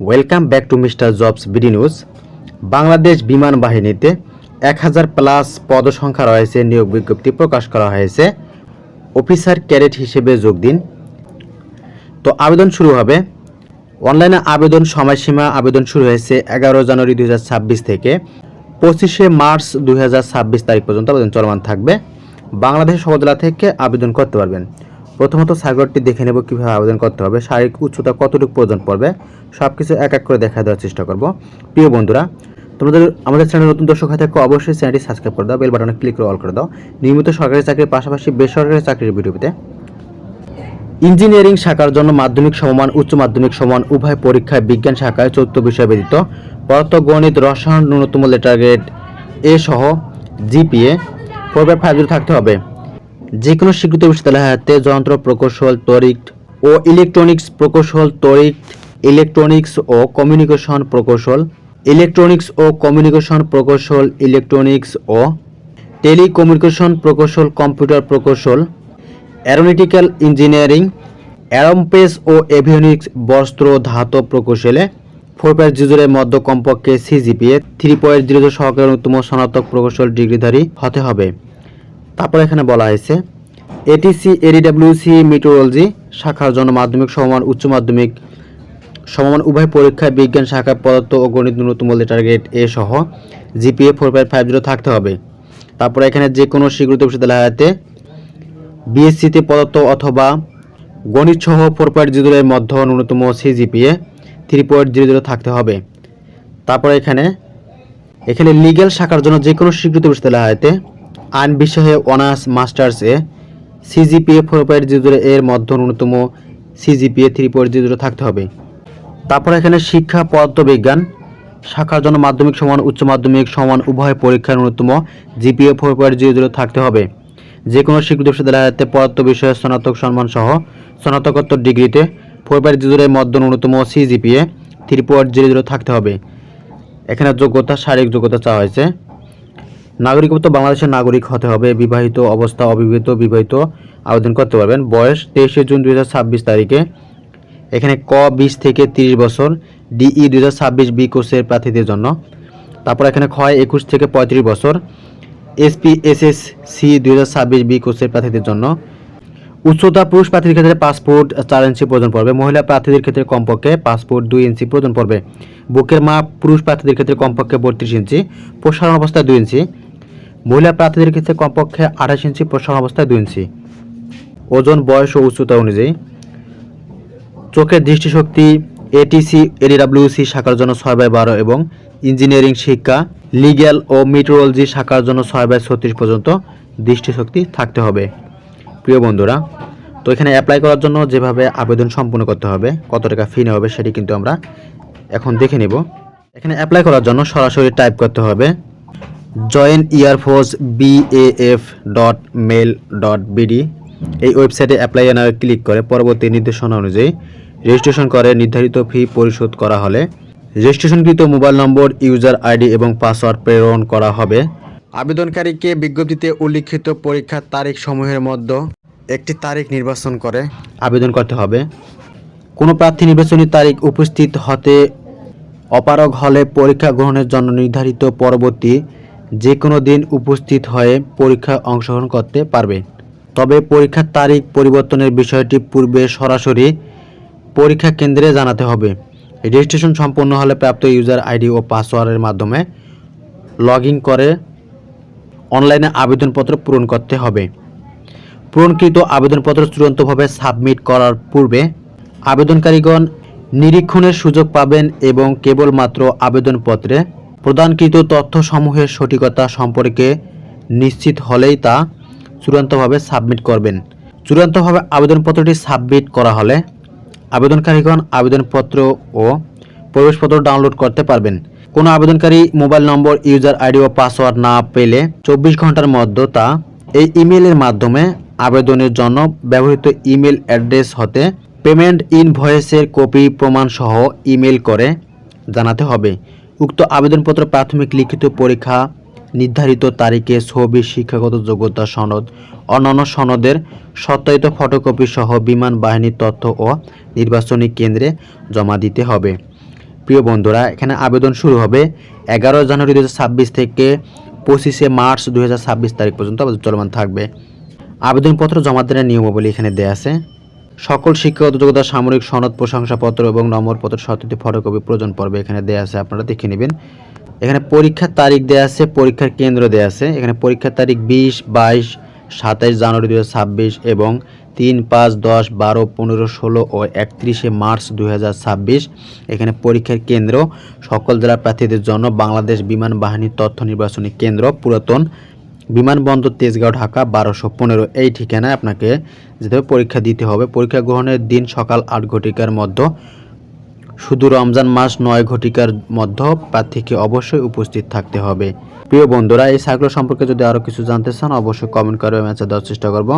Welcome back to mister Jobs BD news Bangladesh বিমান বাহিনীতে এক হাজার প্লাস পদসংখ্যা রয়েছে নিয়োগ বিজ্ঞপ্তি প্রকাশ করা হয়েছে। অফিসার ক্যাডেট হিসেবে যোগ দিন। তো আবেদন শুরু হবে। অনলাইনে আবেদন সময়সীমা আবেদন শুরু হয়েছে এগারো জানুয়ারি দুই হাজার ছাব্বিশ থেকে। পঁচিশে মার্চ দুই হাজার ছাব্বিশ তারিখ পর্যন্ত আবেদন চলমান থাকবে। বাংলাদেশের সব জেলা থেকে আবেদন করতে পারবেন। প্রথমত সাগরটি দেখে নেব কীভাবে আবেদন করতে হবে। শারীরিক উচ্চতা কতটুকু প্রয়োজন পড়বে? সব কিছু এক এক করে দেখা দেওয়ার চেষ্টা করব। প্রিয় বন্ধুরা, তোমাদের আমাদের চ্যানেল নতুন দর্শক হয়ে থাকলে অবশ্যই চ্যানেলটি সাবস্ক্রাইব করে দাও, বেল বাটনে ক্লিক করে অল করে দাও। নিয়মিত সরকারি চাকরির পাশাপাশি বেসরকারি চাকরির ভিডিও পেতে ইঞ্জিনিয়ারিং শাখার জন্য মাধ্যমিক সমমান, উচ্চ মাধ্যমিক সমান উভয় পরীক্ষায় বিজ্ঞান শাখায় চতুর্থ বিষয় ব্যতীত পদার্থ, গণিত, রসায়ন, ন্যূনতম লেটার গ্রেড এ সহ জিপিএ ফোর বাই ফাইভ থাকতে হবে যে কোনো স্বীকৃত হাতে যন্ত্র, প্রকৌশল, তড়িৎ ও ইলেকট্রনিক্স প্রকৌশল, তড়িৎ ইলেকট্রনিক্স ও কমিউনিকেশন প্রকৌশল ইলেকট্রনিক্স ও কমিউনিকেশন প্রকৌশল ইলেকট্রনিক্স ও টেলিকমিউনিকেশন প্রকৌশল কম্পিউটার প্রকৌশল অ্যারোনটিক্যাল ইঞ্জিনিয়ারিং অ্যারোম্পেস ও এভিওনিক্স বস্ত্র ধাতব প্রকৌশলে ফোর পয়েন্ট জিরোর মধ্য কমপক্ষে সিজিপিএ থ্রি পয়েন্ট জিরো সহকারী অন্যতম স্নাতক প্রকৌশল ডিগ্রিধারী হতে হবে। তারপর এখানে বলা হয়েছে এটিসি এডিডাব্লিউসি মিটোলজি শাখার জন্য মাধ্যমিক সমমান উচ্চ মাধ্যমিক, সমমান উভয় পরীক্ষায় বিজ্ঞান শাখায় পদার্থ ও গণিত ন্যূনতম লেটার এ সহ GPA four point five zero থাকতে হবে। তারপর এখানে যে কোনো স্বীকৃত বিশ্ববিদ্যালয়তে বিএসসিতে পদার্থ অথবা গণিত সহ ফোর পয়েন্ট জিরো জিরোর মধ্যে ন্যূনতম CGPA three point zero zero থাকতে হবে। তারপর এখানে এখানে লিগ্যাল শাখার জন্য যে কোনো স্বীকৃত বিশ্ববিদ্যালয়তে আইন বিষয়ে অনার্স, মাস্টার্সে সিজিপিএ ফোর পয়েন্ট জিরো এর মধ্য ন্যূনতম সিজিপিএ থ্রি পয়েন্ট জিরো থাকতে হবে। তারপর এখানে শিক্ষা পদার্থবিজ্ঞান শাখার জন্য মাধ্যমিক সমান, উচ্চ মাধ্যমিক সমান, উভয় পরীক্ষার ন্যূনতম GPA four point zero zero থাকতে হবে। যে কোনো স্বীকৃত বিশ্ববিদ্যালয়তে পদার্থ, বিষয়ে, স্নাতক সম্মান সহ স্নাতকোত্তর ডিগ্রিতে ফোর পয়েন্ট জিরোর মধ্য ন্যূনতম CGPA three point zero zero থাকতে হবে। এখানে যোগ্যতা, শারীরিক যোগ্যতা চাওয়া হয়েছে। নাগরিকত্ব, বাংলাদেশের নাগরিক হতে হবে। বিবাহিত অবস্থা অবিবাহিত, বিবাহিত আবেদন করতে পারবেন। বয়স তেইশে জুন দু হাজার ছাব্বিশ তারিখে। এখানে ক, বিশ থেকে তিরিশ বছর ডিই দুই হাজার ছাব্বিশ বি কোর্সের প্রার্থীদের জন্য। তারপর এখানে ক্ষয় একুশ থেকে পঁয়ত্রিশ বছর এসপি এসএস সি দুই বি কোর্সের প্রার্থীদের জন্য। উচ্চতা পুরুষ প্রার্থীদের ক্ষেত্রে পাসপোর্ট চার ইঞ্চি প্রয়োজন পড়বে। মহিলা প্রার্থীদের ক্ষেত্রে কমপক্ষে পাসপোর্ট দুই ইঞ্চি প্রয়োজন পড়বে। বুকের মাপ পুরুষ প্রার্থীদের ক্ষেত্রে কমপক্ষে বত্রিশ ইঞ্চি। প্রসারণ অবস্থায় দুই ইঞ্চি। মহিলা প্রার্থীদের ক্ষেত্রে কমপক্ষে আঠাশ ইঞ্চি প্রসারণ অবস্থায় দুই ইঞ্চি। ওজন, বয়স ও উচ্চতা অনুযায়ী। চোখের দৃষ্টিশক্তি এটিসি এডিডাব্লিউসি শাখার জন্য ছয় বাই বারো এবং ইঞ্জিনিয়ারিং শিক্ষা, লিগ্যাল ও মেট্রোলজি শাখার জন্য ছয় বাই ছত্রিশ পর্যন্ত দৃষ্টিশক্তি থাকতে হবে। প্রিয় বন্ধুরা, তো এখানে অ্যাপ্লাই করার জন্য যেভাবে আবেদন সম্পূর্ণ করতে হবে, কত টাকা ফি নেওয়া হবে সেটি কিন্তু আমরা এখন দেখে নিব। এখানে অ্যাপ্লাই করার জন্য সরাসরি টাইপ করতে হবে join air force BAF dot mail dot BD এই ওয়েবসাইটে অ্যাপ্লাই না ক্লিক করে পরবর্তী নির্দেশনা অনুযায়ী রেজিস্ট্রেশন করে নির্ধারিত ফি পরিশোধ করা হলে রেজিস্ট্রেশনকৃত মোবাইল নম্বর ইউজার আইডি এবং পাসওয়ার্ড প্রেরণ করা হবে। আবেদনকারীকে বিজ্ঞপ্তিতে উল্লিখিত পরীক্ষার তারিখ সমূহের মধ্যে একটি তারিখ নির্বাচন করে আবেদন করতে হবে। কোনো প্রার্থী নির্বাচনী তারিখ উপস্থিত হতে অপারগ হলে পরীক্ষা গ্রহণের জন্য নির্ধারিত পরবর্তী যে কোনো দিন উপস্থিত হয়ে পরীক্ষায় অংশগ্রহণ করতে পারবে। তবে পরীক্ষার তারিখ পরিবর্তনের বিষয়টি পূর্বে সরাসরি পরীক্ষা কেন্দ্রে জানাতে হবে। রেজিস্ট্রেশন সম্পন্ন হলে প্রাপ্ত ইউজার আইডি ও পাসওয়ার্ডের মাধ্যমে লগ করে অনলাইনে আবেদনপত্র পূরণ করতে হবে। পূরণকৃত আবেদনপত্র চূড়ান্তভাবে সাবমিট করার পূর্বে আবেদনকারীগণ নিরীক্ষণের সুযোগ পাবেন এবং কেবলমাত্র আবেদনপত্রে প্রদানকৃত তথ্যসমূহের সঠিকতা সম্পর্কে নিশ্চিত হলেই তা চূড়ান্তভাবে সাবমিট করবেন। চূড়ান্তভাবে আবেদনপত্রটি সাবমিট করা হলে আবেদনকারীগণ আবেদনপত্র ও প্রবেশপত্র ডাউনলোড করতে পারবেন। কোনো আবেদনকারী মোবাইল নম্বর, ইউজার আইডি ও পাসওয়ার্ড না পেলে চব্বিশ ঘণ্টার মধ্যে তা এই ইমেলের মাধ্যমে আবেদনের জন্য ব্যবহৃত ইমেল অ্যাড্রেস হতে পেমেন্ট ইনভয়েসের কপি প্রমাণসহ ইমেল করে জানাতে হবে। উক্ত আবেদনপত্র প্রাথমিক লিখিত পরীক্ষা নির্ধারিত তারিখে ছবি, শিক্ষাগত যোগ্যতা সনদ, অন্যান্য সনদের সত্যায়িত ফটোকপি সহ বিমান বাহিনীর তথ্য ও নির্বাচনী কেন্দ্রে জমা দিতে হবে। প্রিয় বন্ধুরা, এখানে আবেদন শুরু হবে এগারো জানুয়ারি দু থেকে পঁচিশে মার্চ দু তারিখ পর্যন্ত চলমান থাকবে। আবেদনপত্র জমা দেওয়ার নিয়মাবলী এখানে দেওয়া আছে। সকল শিক্ষাগত যোগ্যতা সামরিক সনদ, প্রশংসাপত্র এবং নম্বরপত্র সত্যি ফটোকপি প্রয়োজন পড়বে। এখানে দেওয়া আছে, আপনারা দেখে নেবেন। এখানে পরীক্ষার তারিখ দেওয়া আছে, পরীক্ষার কেন্দ্র দেওয়া আছে। এখানে পরীক্ষার তারিখ বিশ, বাইশ, সাতাইশ জানুয়ারি দু এবং তিন, পাঁচ, দশ, বারো, পনেরো, ষোলো ও একত্রিশে মার্চ দু এখানে পরীক্ষার কেন্দ্র, সকল জেলার প্রার্থীদের জন্য বাংলাদেশ বিমান বাহিনী তথ্য নির্বাচনী কেন্দ্র, পুরাতন বিমানবন্দর তেজগাঁও ঢাকা বারোশো পনেরো। এই ঠিকানায় আপনাকে যেতে পরীক্ষা দিতে হবে। পরীক্ষা গ্রহণের দিন সকাল আট ঘটিকার মধ্যে। শুধু রমজান মাস নয় ঘটিকার মধ্যে প্রার্থীকে অবশ্যই উপস্থিত থাকতে হবে। প্রিয় বন্ধুরা, এই সাইকেল সম্পর্কে যদি আরও কিছু জানতে চান, অবশ্যই কমেন্ট করে ম্যাচে দেওয়ার চেষ্টা করব।